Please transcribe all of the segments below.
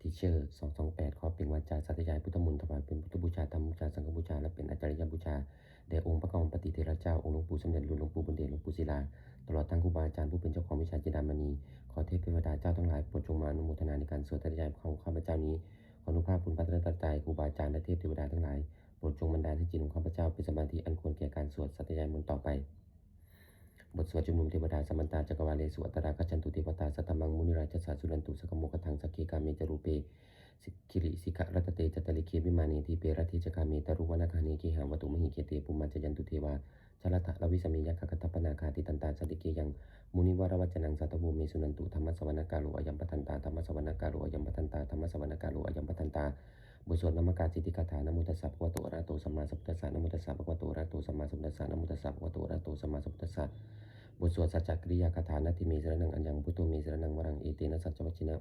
ทีเชอร์228ขอเป็นวาจาสัตยายพุทธมนต์ถวายเป็นพุทธบูชาธรรมบูชาสังฆบูชา และเป็นอาจารยบูชาแด่องค์พระกรปฏิเทระเจ้า องค์หลวงปู่สมเด็จหลวงปู่บุญเดชหลวงปู่ศิลา ตลอดทั้งครูบาอาจารย์ผู้เป็นเจ้าของวิชาจินดามณี ขอเทพเทวดาเจ้าทั้งหลายโปรดจงมาอนุโมทนาในการสวดสัตยายของข้าพเจ้านี้ ขออนุภาพบุญพระตรัตใจครูบาอาจารย์และเทพเทวดาทั้งหลายโปรดจงบันดาลให้จิตของข้าพเจ้าเป็นสมาธิอันควรแก่การสวดสัตยายมนต์ต่อไป บทสวดจุมนุมเทวดาสมันตาจักรวาเลสุอัตตรากัจจันตุเทวตาสัตมังมุนิราชสาสุรันตุสกโมกทังสกเคกาเมจรูเปสิกิริสิกะรัตเตจตลิเควิมานีทีเปรติจกาเมตรุวนาคาเนเกหังวตุมหิเกเตปุมมัจยันตุเทวาชลทะลวิสมิยักกัตถปนาคาติตันตาสติเกยังมุนิวรวัจนังสัตบูเมสุนันตุธรรมสวนกาโลอยัมปทันตาธรรมสวนกาโลอยัมปทันตาธรรมสวนกาโลอยัมปทันตา บทสวดนามกาจิติคาถานโมตัสสะภะคะวะโตอะระโตสัมมาสัมพุทธัสสะนโมตัสสะภะคะวะโตอะระโตสัมมาสัมพุทธัสสะนโมตัสสะภะคะวะโตอะระโตสัมมาสัมพุทธัสสะบทสวดสัจจกริยาคาถานาติเมสระนังอัญญังพุทโธเมสระนังวรังเอเตนะสัจจวัชินะ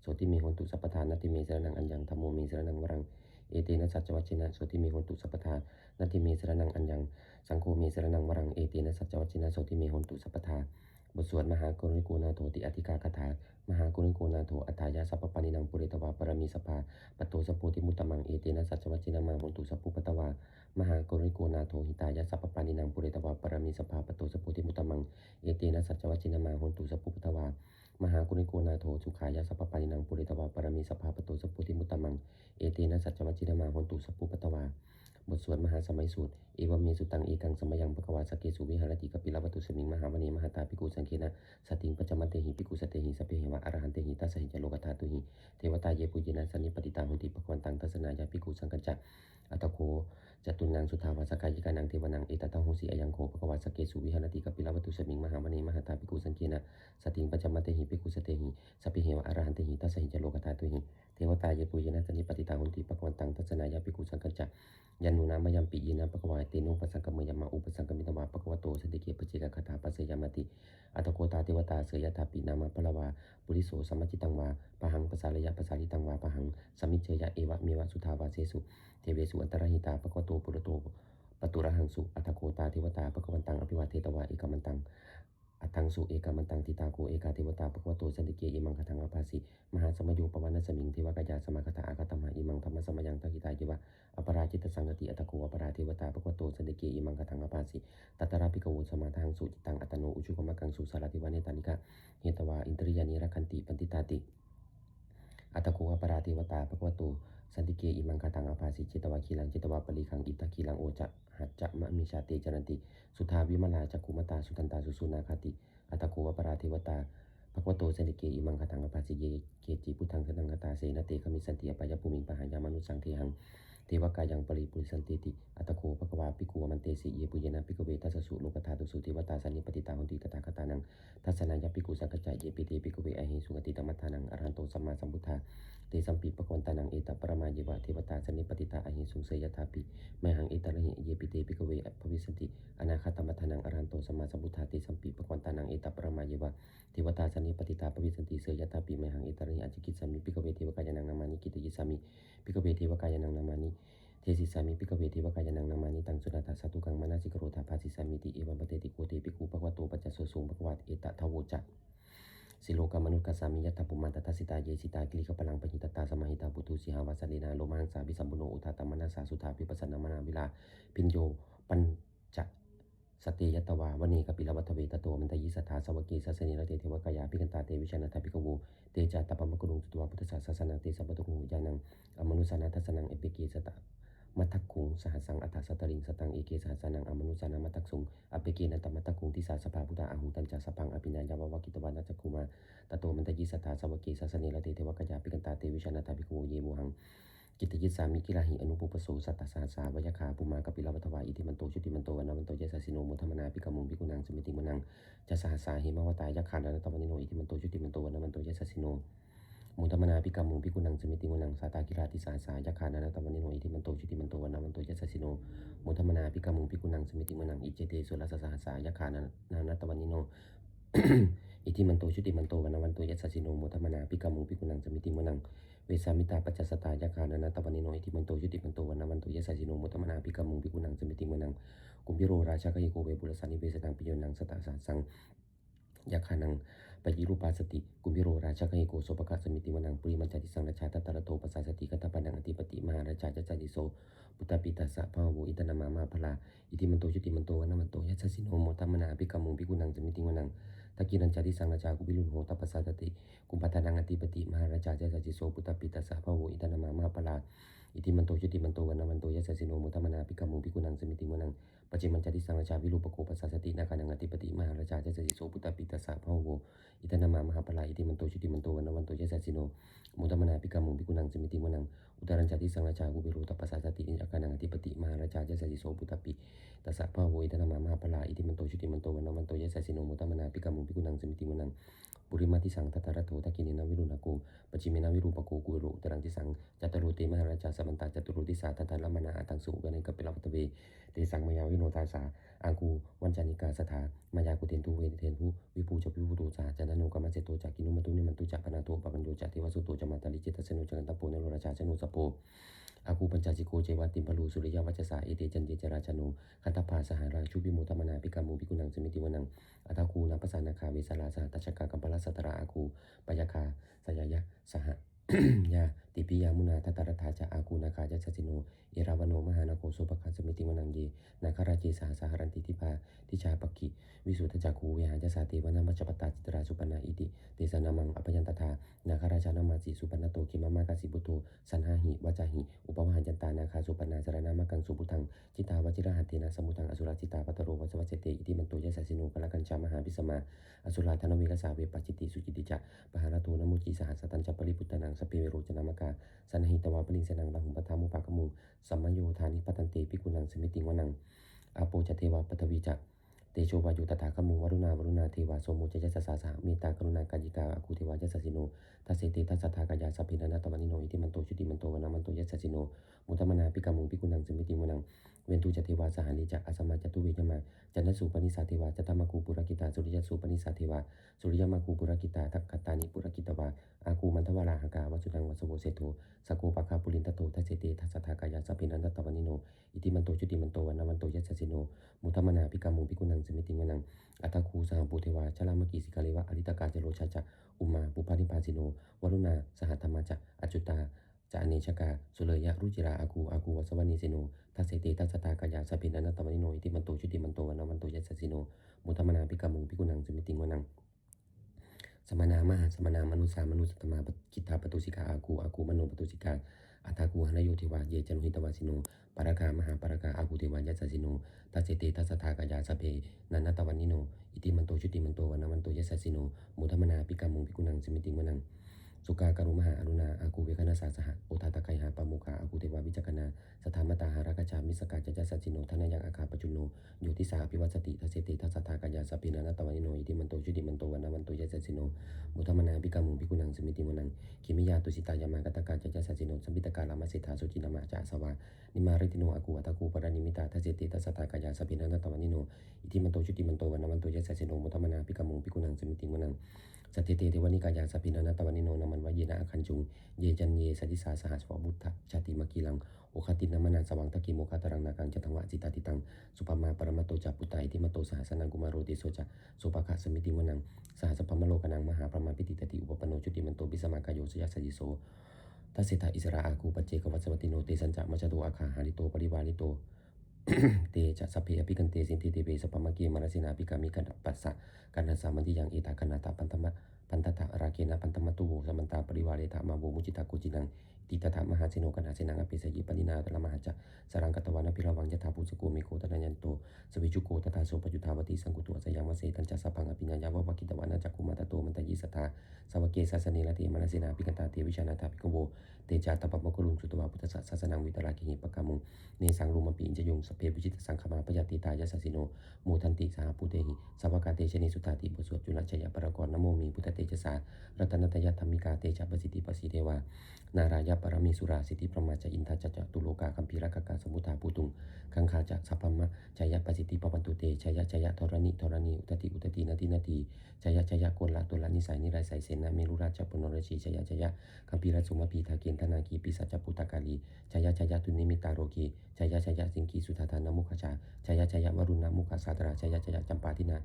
โสติเมหนตุสัพพทานาติเมสระนังอัญญังธรรมโมเมสระนังวรังเอเตนะสัจจวัชินะโสติเมหนตุสัพพทานาติเมสระนังอัญญังสังโฆเมสระนังวรังเอเตนะสัจจวัชินะโสติเมหนตุสัพพทาน บทสวดมหากรุณิโกนาโถติอธิกาคาถามหากรุณิโกนาโถอัฏฐายาสัพปานินังปุเรตวาปรมีสภาปโตสัพโพธิมุตตมังเอเตนะสัจจวัชินะมังหนตุสัพพุปตวามหากรุณิโกนาโถหิตายาสัพปานินังปุเรตวาปรมีสภาปโตสัพโพธิมุตตมังเอเตนะสัจจวัชินามาหนตุสัพพุปทวามหากุณิโกนาโถสุขายะสัพปานินังปุริตวาปรมีสภาปโตสัพพุติมุตตมังเอเตนะสัจจวัชินามาหนตุสัพพุปทวา บทสวดมหาสมัยสูตร เอวเมสุตังเอกังสมยังปะกวาสเกสุวิหารติกปิลวัตุสมิงมหามณีมหาตาปิกุสังเคนะสติงปัจจมันเตหิปิกุสเตหิสเปหิวะอรหันเตหิตัสหิจโลกธาตุหิเทวตาเยปุจินัสันนิปติตังหุติปะกวันตังทัสนายาปิกุสังกัจจะอัตโคจตุนังสุทาวาสกายิกานังเทวนังเอตตาหุสีอยังโคปะกวาสเกสุวิหารติกปิลวัตุสมิงมหามณีมหาตาปิกุสังเคนะสติงปัจจมันเตหิปิกุสเตหิสเปหิวะอรหันเตหิตัสหิจโลกธาตุหิเทวตาเยปุจินัสันนิปติตังหุติปะกวันตังทัสนายาปิกุสังกัจจะ ยันนุนามยัมปิยินะปะกวาเตนุปสังกมยมาอุปสังกมิตวาปะกวะโตสันติเกปเจกคาถาปัสยามติอัตโกตาเทวตาเสยตาปินามาพละวาปุริโสสมมจิตังวาปะหังปะสาลยะปะสาลิตังวาปะหังสมิเจยะเอวะเมวะสุทาวาเสสุเทเวสุอันตรหิตาปะกวะโตปุรโตปตุระหังสุอัตโกตาเทวตาปะกวันตังอภิวาเทตวาเอกมันตัง อัตังสุเอกมันตังทิตาโกเอกาเทวตาปะกวะโตสันติเกอิมังคทังอภาสิมหาสมโยปวันสมิงเทวกายาสมาคตาอาคตมหาอิมังธรรมสมยังตหิตายวะอปราจิตสังกติอัตโกอปราเทวตาปะกวะโตสันติเกอิมังคทังอปาสิตัตระปิกโวสมาทังสุจิตังอัตโนอุชุกมะกังสุสารติวาเนตานิกะเฮตวาอินทริยานิรักขันติปันติตาติอัตโกอปราเทวตาปะกวะโตสันติเกอิมังคทังอปาสิจิตวาคีลังจิตวาปริคังอิตตะคีลังโอจะ หัจจะมะมิชาเตจนันติ สุทาวิมลาจักขุมตาสุตันตาสุสุนาคติอัตโกอปราเทวตาภควโตสันติเกอิมังคทังอปาสิเยเกจิพุทธังสนังคตาเสนเตคมิสันติอปายภูมิงปหายามนุสังเทหังเทวกายังปริปุริสันติติอัตโคภควาปิกุวมันเตสิเยปุเยนะปิกเวทัสสุโลกธาตุสุเทวตาสันิปติตาหุนติตาคตานังทัศนายปิกุสังกจายเยปิเตปิกเวอหิสุกติตมัทานังอรันโตสัมมาสัมพุทธา เตสัมปิปะกวันตานังเอตปรมาเยวะเทวตาสนิปติตาอหิสุเสยทาปิไมหังเอตระหิเยปิเตปิกเวภวิสันติอนาคตมัทธานังอรันโตสมมาสัมพุทธาเตสัมปิปะกวันตานังเอตปรมาเยวะเทวตาสนิปติตาภวิสันติเสยทาปิไมหังเอตระหิอจิกิสามิปิกเวเทวกายนังนามานิกิตยิสามิปิกเวเทวกายนังนามานิเทสิสามิปิกเวทิวกายนังนามานิตังสุนัตาสตุกังมานาสิกโรธาภาสิสามิติเอวัมปเตติโกเตปิกูปะวะโตปัจจโสสุงปะวัตเอตทาวจัก สิโลกามนุกัสสามิยัตถปุมันตตาสิตาเยสิตากิลิกพลังปหิตตาสมาหิตาปุตุสิหาวาสเลนาโลมังสาบิสัมบุโนอุทาตมนาสาสุธาปิปัสนามนาวิลาพินโยปัญจสเตยตวาวณีกปิลวัตเวตโตมันตยิสัทธาสวกีสัสนิรเตเทวกายาปิกันตาเตวิชนะทาปิกวูเตจาตปมกุลุงตุวาพุทธศาสสนังเตสัพพตุงยานังอมนุสานาทัสนังเอปิเกสตา มัทธคุงสหัสังอัฏฐสัตตริงสตังเอเกสหัสสนังอมนุสานามัทธสุงอเปเกนันตมัทธคุงทิสาสภาพุทธาอาหุตัญจาสพังอภิญญายาววกิตวานัจคุมาตโตมันตยิสัทธาสวเกสัสเนระเตเทวกยาปิกันตาเตวิชนาทาภิกโวเยโมหังกิตยิสามิกิลาหิอนุปุปโสสัตตสาสาวยคาปุมากปิลวัตวาอิติมันโตชุติมันโตวันมันโตเยสสิโนมุธมนาปิกมุงปิกุนังสมิติมุนังจะสหัสาหิมวตายยคาดานตวนิโนอิติมันโตชุติมันโตวันมันโตเยสสิโน มุตมนาปิกามุงปิกุนังสมิติมุนังสาตากิราติสาสายาคานานาตวันนิโนอิทิมันโตชุติมันโตวันนามันโตยัสสิโนมุตมนาปิกามุงปิกุนังสมิติมุนังอิเจเตสุรัสสาสายาคานานาตวันนิโนอิทิมันโตชุติมันโตวันวันโตยัสสิโนมทัมนาปิกามุงปิกุนังสมิติมนังเวสามิตาปัจจสตายาคานานาตวันนิโนอิทิมันโตชุติมันโตวันวันโตยัสสิโนมทัมนาปิกามุงปิกุนังสมิติมนังกุมพิโรราชากะยิโกเวบุรสานิเวสนังปิโยนังสตาสาสังยาคานัง ปยิรูปาสติ กุมพิโรราชากะยิโกโสปะกะสมิติมนังปริมันจติสังราชาตตระโตปัสสาสติกัตตปันังอธิปติมหาราชาจัจติโสปุตตปิตัสะพะโวอิตนามามาพลาอิทิมันโตชุติมันโตวันวันโตยัสสะสิโนโมทัมมนาปิกามุงปิกุนังสมิติมนังตะกินันจาริสังราชากุบิลุนโหตปัสสะตติกุมปัตนังอติปติมหาราชาเจสจิโสปุตตปิตัสะพะโวอิตนามามาปลาอิติมันโตชุติมันโตวันวันโตยัสสะสิโนมุตตมนาปิกามุปิกุนังสมิติมนัง ปัจจิมันจาริสังราชาวิรูปโกปัสสะสตินาคานังอติปติมหาราชาเจสจิโสปุตตปิตัสสะพะโวอิตนามามหาปลาอิติมันโตชุติมันโตวันวันโตยัสสะสิโนมุตมนาปิกามุปิกุนังสมิติมนังอุตรัญจาริสังราชากุเบิรูตปัสสะสตินาคานังอติปติมหาราชาเจสจิโสปุตตปิตัสสะพะโวอิตนามามหาปลาอิติมันโตชุติมันโตวันวันโตยัสสะสิโนมุตมนาปิกามุปิกุนังสมิติมนังปุริมาทิสังทัตตระโถทักกินินาวิรุณโกปัจจิเมนาวิรูปโกกุโรตรังทิสังจัตตโรเตมหาราชาสัมปันตาจัตตุโรติสาทัตตาลมนาอัตังสุกนันกัปเปลวัตเวเตสังมายาวิโนตาสาอังกูวันจานิกาสถามายากุเทนทูเวเทนทูวิปูจวิภูโตจาจันทโนกรรมเจโตจากินุมตุนิมันตุจักปนาโตปปัญโยจัเทวสุโตจมาตาลิจิตสนุจันตโปเนโรราชาชนุสโปอากูปัญจจิโกเจวาติมพลูสุริยวัจสาเอเตจันเจจราชนุคันตภาสหาราชุบิโมตมนาปิกามูปิกุนังสมิติวนังอัตาคูนัปสานาคาเวสาลาสาตัชกากัมปลาสัตราอาคูปยาคาสยายะสหยาติปิยามุนาทัตตรธาจะอาคูนาคาจัสสิโนเอราวโนมหานาโคโสปคัสมิติวนังเยนาคาราเจสหสหรันติทิพาทิชาปกิวิสุทธจักคูเวหาจสาเทวนามัจปตาจิตราสุปนาอิติเตสนามังอภยันตถานาคาราชานามาสีสุปนโตคิมามากาสิบุโตสันหาหิวจาหิอุปวหันจันตานาคาสุปนาสารนามากังสุบุทังจิตาวจิรหันเตนะสมุทังอสุรจิตาปัตตโรวัสวัจเตอิติมันโตยสัสิโนกลกัญชามหาพิสมาอสุราธนวิกสาเวปจิติสุจิติจะปหาราโตนมุจีสหัสตัญจปริพุตตนังสเปเวโรจนามกาสันหิตวาปลิงสนังราหุปทามุปากมุงสัมมโยธานิปัตันเตปิกุลังสมิติงวนังอาโปจเทวาปทวีจะเตโชวายุตถาคมุงวรุณาวรุณาเทวาโสมุจจสสาสาเมตตากรุณากายิกาอาคูเทวายัสสิโนทัสเสเตทัสสทากายาสัพพินันตวานิโนอิติมันโตชุติมันโตวนามันโตยัสสิโนมุตตมนาปิกามุงปิกุนังสมิติงวนัง เวนตุจเทวาสหานิจะอาสมาจตุเวจมาจันทสุปนิสาเทวาจตมาคูปุรกิตาสุริยสุปนิสาเทวาสุริยมาคูปุรกิตาทักขตานิปุรกิตวาอาคูมันทวาราหกาวสุดังวัสโวเสโทสโกปะคาปุลินตโตทัสเตทัสทากายาสัพพินันตตวันิโนอิติมันโตจุติมันโตวันนวันโตยัสสสิโนมุทมนาปิกามุงปิกุนังสมิติงวนังอัตคูสหปุเทวาชลามกีสิกาเลวะอริตกาเจโรชาจะอุมาปุปานิพาสิโนวรุณาสหธรรมจะอจุตา จะอเนชกา สุเลยะรุจิราอากูอากูวัสวนีสิโนทัสเสเตทัสสทากายาสพินันตตวันิโนอิติมันโตจุติมันโตวันนวันโตยัสสสิโนมุทมนาปิกามุงปิกุนังสมิติงวนังสมนามหาสมนามนุสามนุสตมาปกิตาปตุสิกาอากูอากูมโนปตุสิกาอัตากูหนโยเทวาเยจนุหิตวาสิโนปารากามหาปารากาอากูเทวายัสสสิโนทัสเสเตทัสสทากายาสพเพนันตวันนิโนอิติมันโตชุติมันโตวันนมันโตยัสสสิโนมุทมนาปิกามุงปิกุนังสมิติงวนัง สุกากรุมหาอรุณาอากูเวคณาสาสหะโอทาตะไคหาปามุขาอากูเทวาวิจักนา สถามตาหารักชามิสกาจจสัจจิโนทนายังอาคาปจุโนโยติสาปิวัสติทัสเสตทัสสทากายาสพเพนันตวันนิโนอิติมันโตชุติมันโตวันนมันโตยัสสสิโนมุทมนาปิกามุงปิกุนังสมิติมุนังคิมิยาตุสิตายามากตะกาจจสัจจิโนสัมปิตกาลามาเสธาสุจินามาจาสวานิมาริติโนอากูอัตกูปรานิมิตาทัสเสตทัสสทากายาสพเพนันตวันนิโนอิติมันโตชุติมันโตวันนมันโตยัสสสิโนมุทมนาปิกามุงปิกุนังสมิติมุนัง สัตติเตเทวนิกายาสพินันตวันิโนนามันวายเยนะอคันจุง เยจันเยสติสาสหัสวบุตตะชาติมกีลัง โอคตินามนันสวังตะกิโมคาตรังนากังจตังวะจิตาติตัง สุปมาปรมตโตจัปุตตาอิติมโตสหัสนังกุมารโรติโสจะโสภคะสมิติวนังสหัสปมโลกนังมหาปรมาปิติตติอุปปโนจุติมันโตบิสมากายโยสยสยิโสทัสเสตาอิสระอากูปเจกวัสวัติโนเตสัญจะมัจจโตอาคาหาริโตปริวานิโต เตจะสัพเพอภิกันเตสินติเตเปสปปมะเกมรสินาปิกามิกันปัสสะกันนาสามันติยังเอตากันนาตาปันตมะปันตตะราเกนะปันตมะตุโวสมันตาปริวาเรตามาโวมุจิตากุจินัง ติตถามหาเสโนกันหาเสนังอภิสยิปนินาตละมหาจะสรังกตวานะพิรวังยถาภูสโกเมโกตนะยันโตสวิจุโกตถาโสปจุทาวติสังกุตัวสยามวเสตัญจะสัพพังอภิญญายาวะวกิตวานะจักคุมาตโตมันตยิสตาสวเกสัสเนละเตมนสินาปิกันตาเตวิชานาตาปิกโวเตจาตปะมกุลุงจุตวาพุทธศาสนังวิตราคิหิปะกามุงเนสังลุมปีอินจยงสเพปุจิตสังขมาปยติตายาสสิโนโมทันติสหปุเตหิสวกาเตชนิสุตาติบทสวดจุลชยปรกรนโมมีพุทธเตจสารัตนตยธรรมิกาเตชะปะสิทธิประสิเทวา นารายปรมิสุราสิทธิประมาจอินทจัจจตุโลกาคัมภีรกกาสมุทาปุตุงคังคาจะสัพพมะชยะประสิทธิปปันตุเตชยะชยะธรณิธรณีอุตติอุตตินาทินาทีชยะชยะโกลละตุลานิสัยนิไรสัยเสนาเมรุราชปนรชีชยะชยะคัมภีรสุมพีทาเกณธนาคีปิสัจปุตตกาลีชยะชยะตุนิมิตาโรกีชยะชยะสิงคีสุธาธานามุขชาชยะชยะวรุณามุขสาตราชยะชยะจำปาทินา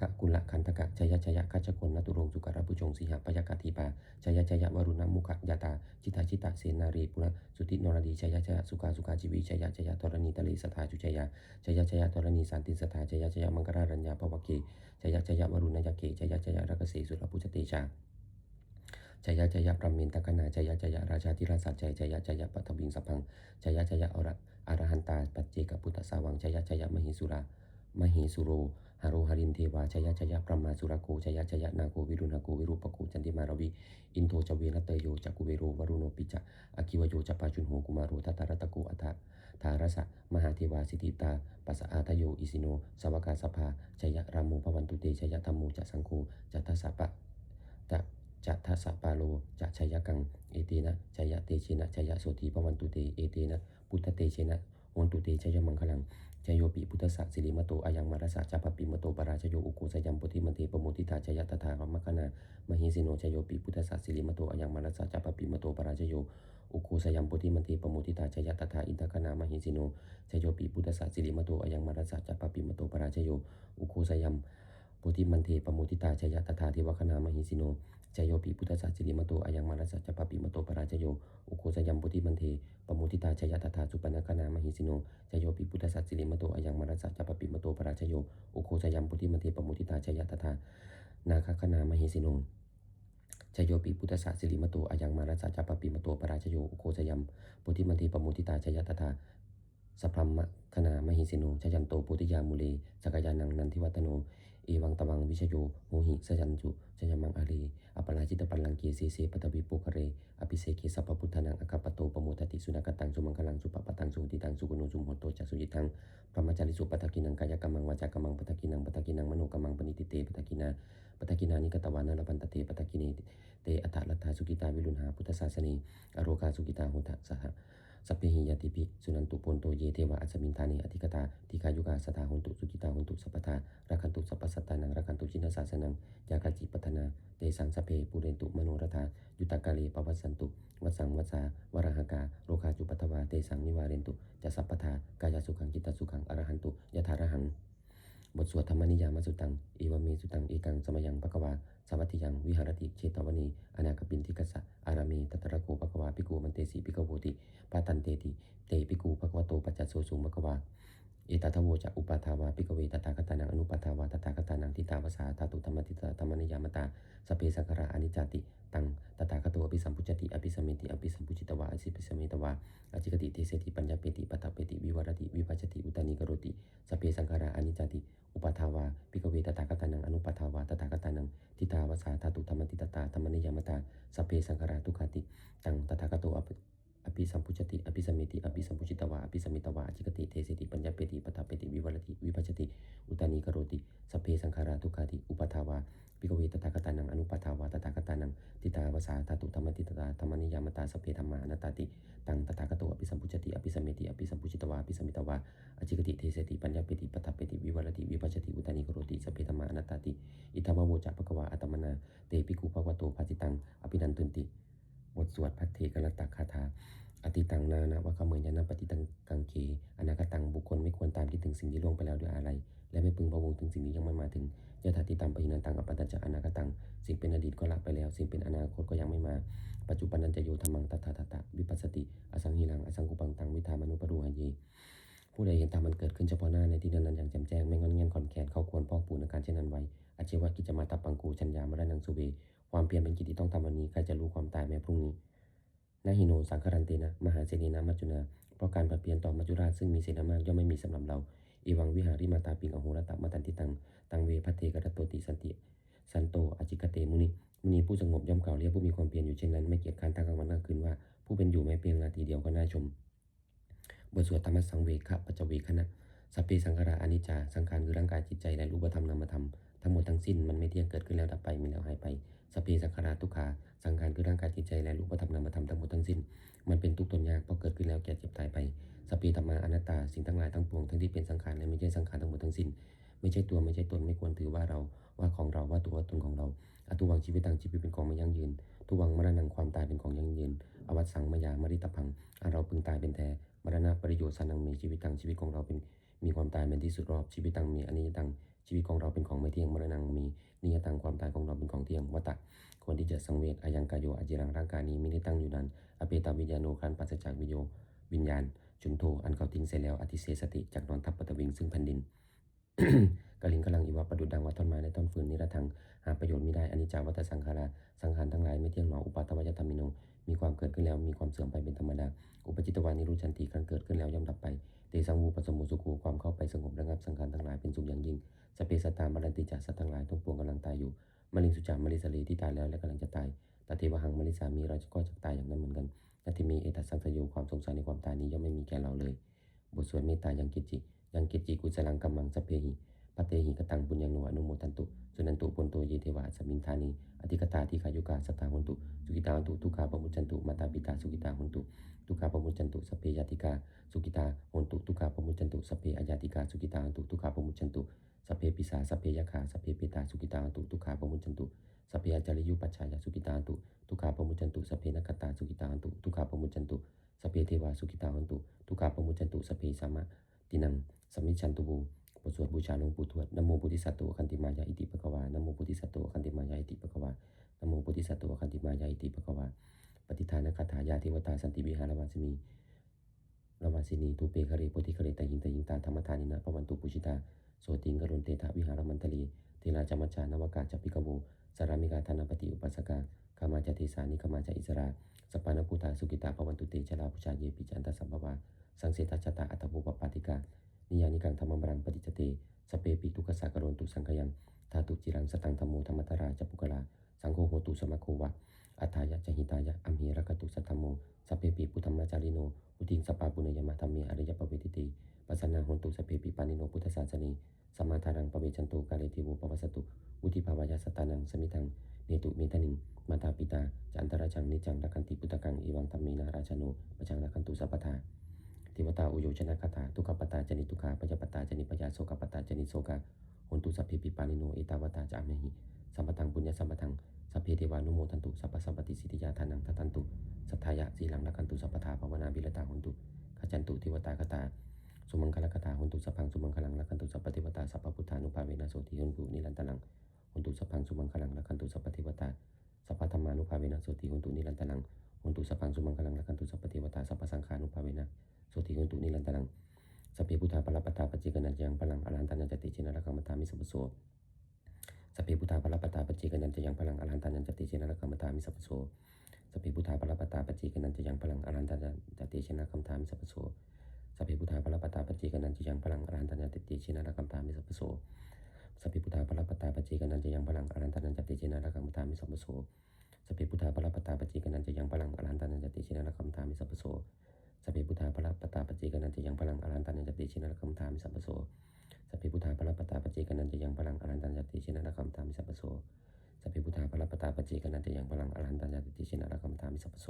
กะกุละคันตกะชยชยกัจจคนนตุรงสุการปุจงสิหปยกติปาชยชยะวรุณมุขยาตาจิตาจิตาเสนารีปุระสุตินรดีชยชยะสุขาสุขาจีวีชยชยะธรณีตะลีสถาจุชยาชยชยะธรณีสันติสถาชยชยะมังกรารัญญาภวเกชยชยะวรุณยเกชยชยะรักเสสุรปุจเตชาจยะจยะพระมินตกนาจยะจยะราชาธิราชสัจจจยะจยะปัทวิงสพังจยะจยะอรอรหันตาปัจเจกพุทธสาวังจยะจยะมหิสุรามหิสุโร หาโรหรินเทวาจยะจยะพระมาสุรโกจยะจยะนาโกวิรุณาโกวิรูปโกจันติมารวิอินโทจเวรเตโยจักุเวโรวรุโนปิจะอคิวโยจัปาจุนโหกุมาโรทัตตารตะโกอัฏฐทารสะมหาเทวาสิทิตาปัสสะอาทโยอิสิโนสวากาสภาจยะรามโมภวันตุเตจยะธรรมโมจะสังโฆจัตสสะปะตะจะทัสสะปาโลจะชยกัง เอเตนะชยะเตเชนะชยะโสติปวันตุเต เอเตนะ พุทธเตเชนะโหนตุเตชยมังคลัง ชโยปิพุทธสัสิริมโตอายังมารสะจัปปิมโตปราชโยอุโกสยัมปติมันเทปโมติตาชยตถาคมคณามหิสิโนชโยปิพุทธสัสิริมโตอายังมารสะจัปปิมโตปราชโยอุโกสยัมปติมันเทปโมติตาชยตถาอินทคณามหิสิโนชโยปิพุทธสัสิริมโตอายังมารสะจัปปิมโตปราชโยอุโกสยัมปติมันเทปโมติตาชยตถาเทวคณามหิสิโน จโยปิพุทธสัจจิริมโตอายังมารัสสะจปปิมโตปราจโยอุโคสยัมปุติมันเทปมุติตาชยตถาสุปนคณามหิสิโนจโยปิพุทธสัจจิริมโตอายังมารัสสะจปปิมโตปราชโยอุโคสยัมปุติมันเทปมุติตาชยตถานาคคณามหิสิโนจโยปิพุทธสัจจิริมโตอายังมารัสสะจปปิมโตปราชโยอุโคสยัมปุติมันเทปมุติตาชยตถาสัพพมะคณามหิสิโนชยันโตโพธิยามุเลสกยานังนันทิวัตโน เอวังตวังวิชโยโหหิสยันจุชยมังอารีอปราจิตปัลลังเกเสเสปตวิปุคะเร อภิเสกิสัพพุทธนังอคัปโตปโมทติสุนักตังสุมังคลังสุปปตังสุติตังสุกุโนสุมหโตจัสุจิตังพระมจาริสุปตกินังกายกรรมังวาจากรรมังปตกินังปตกินังมโนกรรมังปณิติเตปตกินาปตกินานิกตวานาลปันตเตปตกินีเตอัตตลัทธาสุกิตาวิรุณหาพุทธศาสนีอโรกาสุกิตาหุตสห สัพเพหิยติภิสุนันตุปนโตเยเทวะอัสมินทานิอธิกตาทิคายุกาสตาหุนตุสุกิตาหุนตุสัพพทารักันตุสัพพสัตตานังรักันตุชินสาสนังยากาจิปัฒนาเตสังสเพปุเรนตุมโนรธายุตากาเลปวัสสันตุวัสสังวัสาวรหกาโรคาจุปัทวาเตสังนิวาเรนตุจะสัพพทากายสุขังจิตตสุขังอรหันตุยะถารหัง บทสวดธรรมนิยามสุตังเอวเมสุตังเอกังสมยังปะกวาสวัตถิยังวิหารติเชตวนีอนาคปินทิกัสสะอารามีตัตระโกปะกวาปิกูมันเตสีปิกโวติปาตันเตติเตปิกูปะกวโตปัจจโสสุมปะกวา เอตัทโวจะอุปาทาวาปิกเวตถาคตานังอนุปาทาวาตถาคตานังทิตาวสาตาตุธรรมติตาธรรมนิยามตาสเพสังขาราอนิจจติตังตถาคตอภิสัมพุจติอภิสมิติอภิสัมพุจิตวาอสิปิสมิตวาอจิกติเทเสติปัญญาเปติปัตตเปติวิวารติวิภัชติอุตานิกโรติสเพสังขาราอนิจจติอุปาทาวาปิกเวตถาคตานังอนุปาทาวาตถาคตานังทิตาวสาธาตุธรรมติตาธรรมนิยามตาสเพสังขาราทุกขาติตังตถาคตโตอภิ อภิสัมพุจติ อภิสมิติ อภิสัมพุจิตวา อภิสมิตวาจิกติ เทเสติ ปัญญาเปติปัตตเปติ วิวรติ วิภัชติ อุตานิกโรติ สัพเพสังขาราทุกขาติ อุปทาวาปิกเวตถาคตานัง อนุปทาวาตถาคตานังทิตาวสาธาตุธรรมติตตาธรรมนิยามตาสัพเพธรรมานัตติ ตังตถาคตอภิสัมพุจติ อภิสมิติ อภิสัมพุจิตวา อภิสมิตวาอจิกติ เทเสติ ปัญญาเปติปัฏฐเปติ วิวัรติ วิปัชติ อุตานิโกโรติสพเพธรรมานัตติ อิทัมโวจะปะกวาอัตมนา เตปิกุภวโตภาจิตัง อภินันตุนติ บทสวดพัทเทกรตักคาถาอติตังนานะวะขเมยนะปฏิตังกังเกอนาคตังบุคคลไม่ควรตามที่ถึงสิ่งที่ล่วงไปแล้วด้วยอะไร และไม่พึงพะวงถึงสิ่งที่ยังไม่มาถึงยะถาติตัมปะหินันตังอปัตจะอนาคตัง สิ่งเป็นอดีตก็ละไปแล้ว สิ่งเป็นอนาคตก็ยังไม่มา ปัจจุบันนันจะโยธรรมังตถาตถะวิปัสสติ อสังหิรัง อสังกุปังตัง วิธามนุปรูหายเยผู้ใดเห็นธรรมมันเกิดขึ้นเฉพาะหน้าในที่นั้นนั้นอย่างแจ่มแจ้งไม่งอนเงียนขอนแขนเขาควรพอกปูนอาการเช่นนั้นไว้อาเชวะกิจมาตับปังกูชัญญามรณังสุเว ความเพียรเป็นกิจที่ต้องทำวันนี้ใครจะรู้ความตายแม้พรุ่งนี้นาหิโนสังคารันเตนะ มหาเสนีนะมัจจุนา เพราะการผัดเปลี่ยนต่อมัจจุราชซึ่งมีเสนามากย่อมไม่มีสำหรับเราเอวังวิหาริมาตาปิงอโหรตะมาตันติตัง ตังเวพัเทกรตโตติสันติ สันโตอจิกเตมุนิ มุนีผู้สงบย่อมกล่าวเรียกผู้มีความเพียรอยู่เช่นนั้น ไม่เกียจคร้านตั้งกลางวันกลางคืนว่า ผู้เป็นอยู่แม้เพียงนาทีเดียวก็น่าชม บทสวดธรรมสังเวคะปัจเวคะนะสัพเพสังขาราอนิจจาสังขารคือร่างกายจิตใจและรูปธรรมนามธรรมทั้งหมดทั้งสิ้นมันไม่เที่ยงเกิดขึ้นแล้วดับไปมีแล้วหายไป สพเพสังขาราทุกขาสังขารคือร่างกายจิตใจและรูปธรรมนามธรรมทั้งหมดทั้งสิ้น มันเป็นทุกข์ทนยากเพราะเกิดขึ้นแล้วแก่เจ็บตายไปสพเพธรรมาอนัตตาสิ่งทั้งหลายทั้งปวงทั้งที่เป็นสังขารและไม่ใช่สังขารทั้งหมดทั้งสิ้น ไม่ใช่ตัวไม่ใช่ตนไม่ควรถือว่าเราว่าของเราว่าตัวว่าตนของเราอทุวังชีวิตต่างชีวิตเป็นของไม่ยั่งยืนทุวังมรณังความตายเป็นของยั่งยืน อวัตสังมายามริตพังอาเราพึงตายเป็นแท้มรณะปริโยชน์สันังมีชีวิตต่างชีวิตของเราเป็นมีความตายเป็นที่สุดรอบชีวิตต่างมีอนิจจัง ชีวิตของเราเป็นของไม่เที่ยงมรณังมีนิยตังความตายของเราเป็นของเที่ยงวัตตะควรที่จะสังเวชอายังกายโยอาจิรังร่างกายนี้ไม่ได้ตั้งอยู่นานอเปตาวิญญาโนครันปัสจากวิโยวิญญาณ จุนโทอันเขาทิ้งเสร็จแล้วอธิเสสติจากนอนทับปตวิงซึ่งแผ่นดินกลิงกำลังอีวะประดุดดังว่าต้นไม้ในต้นฟืนนิรทังหาประโยชน์ไม่ได้อนิจจาวัตสังขาราสังขารทั้งหลายไม่เที่ยงหนออุปาทวยธรรมิโนมีความเกิดขึ้นแล้วมีความเสื่อมไปเป็นธรรมดา อุปจิตวานิรุชันติการเกิดขึ้นแล้วย่อมดับไปเตสังวูปสมุสุขูความเข้าไปสงบระงับสังขารทั้งหลายเป็นสุขอย่างยิ่ง สเปสตามารันติจัสัตว์ทั้งหลายทุกปวงกำลังตายอยู่มลิงสุจามลิสลีที่ตายแล้วและกำลังจะตายตเทวหังมลิสามีเราจะก็จะตายอย่างนั้นเหมือนกันนาทิมีเอตัสังสโยความสงสารในความตายนี้ย่อมไม่มีแก่เราเลย บทสวดเมตตายังกิจิยังกิจิกุจลังกัมมังสเพหิ ปะเตหิกตังปุญญังโนอนุโมทันตุสุนันตุปนโตเยเทวาสมิงธานีอธิกตาทิขายุกาสตาหุนตุสุกิตาหุนตุทุกขาปมุจันตุมาตาปิตาสุกิตาหุนตุทุกขาปมุจันตุสเพยติกาสุกิตาหุนตุทุกขาปมุจันตุสเพอายาติกาสุกิตาหุนตุทุกขาปมุจันตุสเพปิสาสเพยคาสเพเปตาสุกิตาหุนตุทุกขาปมุจันตุสเพอจาริยุปัจฉายาสุกิตาหุนตุทุกขาปมุจันตุสเพนกตาสุกิตาหุนตุทุกขาปมุจันตุสเพเทวาสุกิตาหุนตุทุกขาปมุจันตุสเพสามะตินังสมิชันตุบูบท สวดบูชาหลวงปู่ทวดนโมพุทธิสัตว์คันติมายาอิติปะกวานโมพุทธิสัตว์คันติมายาอิติปะกวานโมพุทธิสัตว์คันติมายาอิติปะกวาปฏิทานคาถายาเทวตาสันติวิหารวาสมีรวาสินีทุเปคะเรโพธิคะเรตยิงตยิงตาธรรมทานินะปวันตุปุชิตาโสติงกรุณเตถาวิหารมันตลีเทราจามัจจานวกาจปิกโวสารามิกาธนปฏิอุปัสกาคามาจเทสานิคามาจอิสราสปานพุทธาสุกิตาปวันตุเตชลาพุชาเยปิจันตสัมภวาสังเสตชตาอัตถุปปาติกา นิยานิกังธรรมบรังปฏิจเตสเปปิทุกสากรนตุสังขยังธาตุจิรังสตังธรรมโมธรรมตราจปุกลาสังโฆโหตุสมะโควะอัฏฐายะจหิตายะอัมเหรกตุสัทธรรมโมสเปปิปุธรรมจาริโนอุทิงสปาปุเนยมะธรรมเมอริยปเวติติปัสสนาโหนตุสเปปิปานิโนพุทธศาสนีสมาทานังปเวจันตุกาเลติโวปวัสสตุอุทิภาวายาสตานังสมิทังเนตุเมตานิงมาตาปิตาจันตราจังนิจังรักันติพุตตะกังอีวังธรรมีนาราชโนปจังรักันตุสัพพทา ทิวตาอุโยชนะคาถาทุกขปตาจนิทุกขาปัจจปตาจนิปยาโสกปตาจนิโสกาหนตุสัพเพปิปานิโนเอตาวตาจามหิสัมปตังปุญญาสัมปทังสัพเพเทวานุโมทันตุสัพพสัมปติสิทธิยาทานังทัตันตุสัทธายะสีลังรักันตุสัพพทาภาวนาบิรตาหนตุขจันตุเทวตาคตาสุมังคลคตาหนตุสัพพังสุมังคลังรักันตุสัพพเทวตาสัพพพุทธานุภาเวนะโสติหนตุนิรันตลังหนตุสัพพังสุมังคลังรักันตุสัพพเทวตาสัพพธรรมานุภาเวนะโสติหนตุนิรันตลังหนตุสัพพังสุมังคลังรักันตุสัพพเทวตาสัพพสังขานุภาเวนะ โสติหุนตุนิรันตรังสัพเพพุทธาปรปตาปจเจกนันยังพลังอรหันตัญญจติเชนะระกรรมตามิสัพโสสัพเพพุทธาปรปตาปจเจกนันยังพลังอรหันตัญญจติเชนะระกรรมตามิสัพโสสัพเพพุทธาปรปตาปจเจกนันยังพลังอรหันตัญญจติเชนะกรรมตามิสัพโสสัพเพพุทธาปรปตาปจเจกนันยังพลังอรหันตัญญจติเชนะระกรรมตามิสัพโสสัพเพพุทธาปรปตาปจเจกนันยังพลังอรหันตัญญจติเชนะระกรรมตามิสัพโสสัพเพพุทธาปรปตาปจเจกนันยังพลังอรหันตัญญจติเชนะระกรรมตามิสัพโส สัพเพพุทธาปรปตาปเจกนันจะยังพลังอรันตันจติชินรคัมธามิสัพพโสสัพเพพุทธาปรปตาปเจกนันจะยังพลังอรันตันจติชินรคัมธามิสัพพโสสัพเพพุทธาปรปตาปเจกนันจะยังพลังอรันตันจติชินรคัมธามิสัพพโส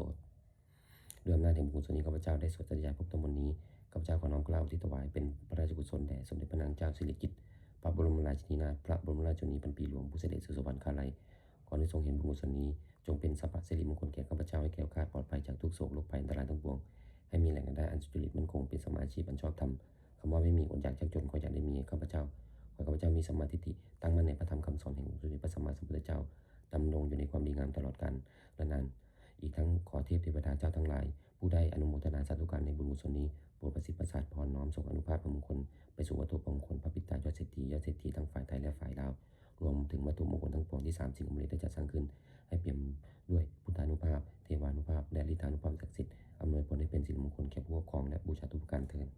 ด้วยอำนาจแห่งบุญส่วนนี้ข้าพเจ้าได้สวดสัญญาพบตมนนี้ข้าพเจ้าขอน้อมกล่าวที่ถวายเป็นพระราชกุศลแด่สมเด็จพระนางเจ้าสิริกิติ์พระบรมราชินีนาถพระบรมราชชนีพันปีหลวงผู้เสด็จสู่สวรรคาลัยขอได้ทรงเห็นบุญกุศลนี้ จงเป็นสัพพะสิริมงคลแก่ข้าพเจ้าให้แก้วคาดปลอดภัยจากทุกโศกโรคภัยอันตรายทั้งปวง ให้มีแหล่งรายได้อันสุจริตมั่นคงเป็นสมาชีพอันชอบธรรมคำว่าไม่มีอดอยากยากจนขออยากได้มีข้าพเจ้าขอข้าพเจ้ามีสมมาธิฏฐิตั้งมั่นในพระธรรมคำสอนแห่งองค์สมเด็จพระสัมมาสัมพุทธเจ้าดำรงอยู่ในความดีงามตลอดกาลและนาน อีกทั้งขอเทพเทวดาเจ้าทั้งหลาย ผู้ได้อนุโมทนาสาธุการในบุญกุศลนี้โปรดประสิทธิ์ประสาทพรน้อมส่งอนุภาพมงคล ไปสู่วัตถุมงคลพระปิตายอดเศรษฐียอดเศรษฐีทั้งฝ่ายไทยและฝ่ายลาวรวมถึงวัตถุมงคลทั้งปวงที่สามสิ่งอมฤตได้จัดสร้างขึ้น ให้เปี่ยมด้วยพุทธานุภาพ เทวานุภาพ และฤทธานุภาพศักดิ์สิทธิ์ อำนวยผลให้เป็นสิริมงคลแก่ผู้ปกครองและบูชาทุกการเทิด